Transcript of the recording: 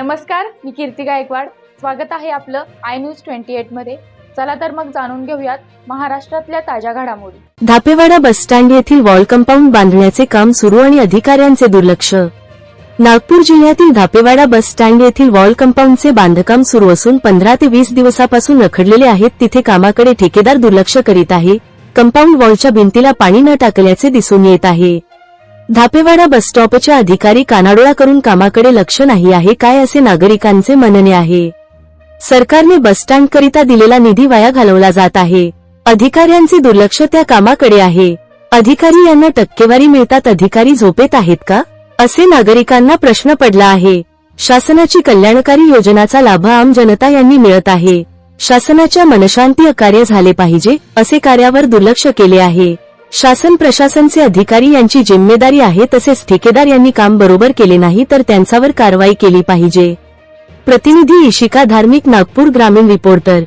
नमस्कार मी कीर्ती गायकवाड. स्वागत आहे आपलं आय न्यूज ट्वेंटी एटमध्ये. चला तर मग जाणून घेऊयात महाराष्ट्रातल्या ताज्या घडामोडी. धापेवाडा बसस्टँड येथील वॉल कंपाऊंड बांधण्याचे काम सुरू आणि अधिकाऱ्यांचे दुर्लक्ष. नागपूर जिल्ह्यातील धापेवाडा बस स्टँड येथील वॉल कंपाऊंडचे बांधकाम सुरू असून पंधरा ते वीस दिवसापासून रखडलेले आहेत. तिथे कामाकडे ठेकेदार दुर्लक्ष करीत आहे. कंपाऊंड वॉलच्या भिंतीला पाणी न टाकल्याचे दिसून येत आहे. धापेवाडा बसस्टॉपच्या अधिकारी कानाडोळा करून कामाकडे लक्ष नाही आहे काय असे नागरिकांचे म्हणणे आहे? सरकारने बसस्टँड करिता दिलेला निधी वाया घालवला जात आहे. अधिकाऱ्यांचे दुर्लक्ष त्या कामाकडे आहे. अधिकारी यांना टक्केवारी मिळतात अधिकारी झोपेत आहेत का? असे नागरिकांना प्रश्न पडला आहे. शासनाची कल्याणकारी योजनाचा लाभ आम जनता यांनी मिळत आहे. शासनाच्या मनशांती कार्य झाले पाहिजे असे कार्यावर दुर्लक्ष केले आहे. शासन प्रशासनचे अधिकारी यांची जिम्मेदारी आहे तसेच ठेकेदार यांनी काम बरोबर केले नाही तर त्यांच्यावर कारवाई केली पाहिजे. प्रतिनिधी इशिका धार्मिक नागपूर ग्रामीण रिपोर्टर